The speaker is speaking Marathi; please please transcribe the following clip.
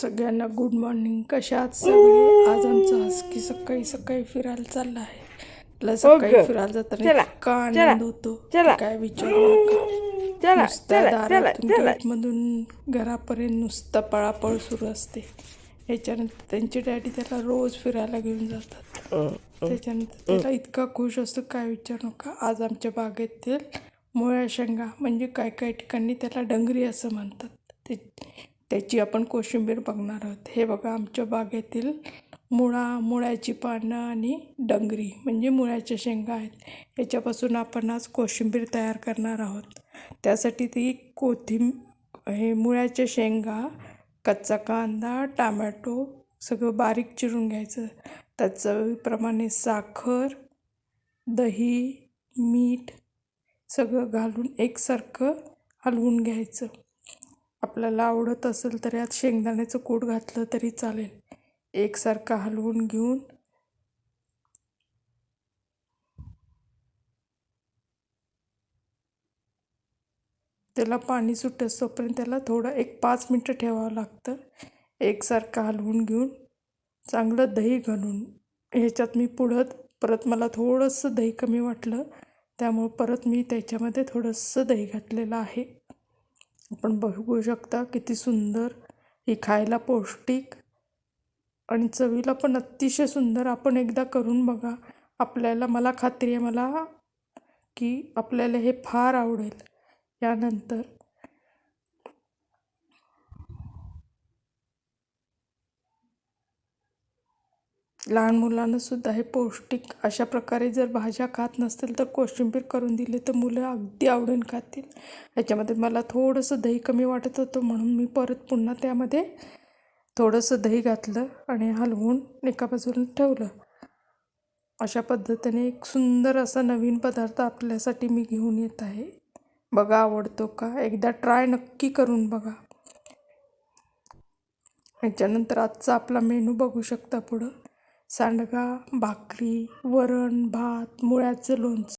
सगळ्यांना गुड मॉर्निंग कशा आहात सगळे? आज आमचा आज की सकाळी सकाळी फिरायला चालला आहे. मला सकाळी ग. फिरायला जाताना इतका चला, आनंद होतो. की काय विचारू नका. नुसत्या दारातून गेटमधून घरापर्यंत नुसतं पळापळ सुरू असते. याच्यानंतर त्यांचे डॅडी त्याला रोज फिरायला घेऊन जातात. त्याच्यानंतर त्याला इतका खुश असतो काय विचारू नका. आज आमच्या बागेतील मुळ्या शेंगा म्हणजे काय काय ठिकाणी त्याला डंगरी असं म्हणतात. ते त्याची आपण कोशिंबीर बघणार आहोत. हे बघा आमच्या बागेतील मुळा मुळ्याची पानं आणि डंगरी म्हणजे मुळ्याच्या शेंगा आहेत. याच्यापासून आपण आज कोशिंबीर तयार करणार आहोत. त्यासाठी ती कोथिं हे मुळ्याच्या शेंगा कच्चा कांदा टामॅटो सगळं बारीक चिरून घ्यायचं. त्याचप्रमाणे साखर दही मीठ सगळं घालून एकसारखं हलवून घ्यायचं. आपल्याला आवडत असेल तर यात शेंगदाण्याचं कूट घातलं तरी चालेल. एकसारखं हलवून घेऊन त्याला पाणी सुट असतोपर्यंत त्याला थोडं एक पाच मिनटं ठेवावं लागतं. एकसारखं हलवून घेऊन चांगलं दही घालून. ह्याच्यात मी पुढं परत मला थोडंसं दही कमी वाटलं. त्यामुळं परत मी त्याच्यामध्ये थोडंसं दही घातलेलं आहे. आपण बघू शकता किती सुंदर ही खायला पौष्टिक आणि चवीला पण अतिशय सुंदर. आपण एकदा करून बघा. आपल्याला मला खात्री आहे मला की आपल्याला हे फार आवडेल. यानंतर लहान मुलांनासुद्धा हे पौष्टिक अशा प्रकारे जर भाज्या खात नसतील तर कोशिंबीर करून दिली तर मुलं अगदी आवडून खातील. ह्याच्यामध्ये मला थोडंसं दही कमी वाटत होतं म्हणून मी परत पुन्हा त्यामध्ये थोडंसं दही घातलं आणि हलवून एका बाजूला ठेवलं. अशा पद्धतीने एक सुंदर असा नवीन पदार्थ आपल्यासाठी मी घेऊन येत आहे. बघा आवडतो का? एकदा ट्राय नक्की करून बघा. ह्याच्यानंतर आजचा आपला मेनू बघू शकता पुढं. सांडगा भाकरी वरण भात मुळ्याचं लोणचं.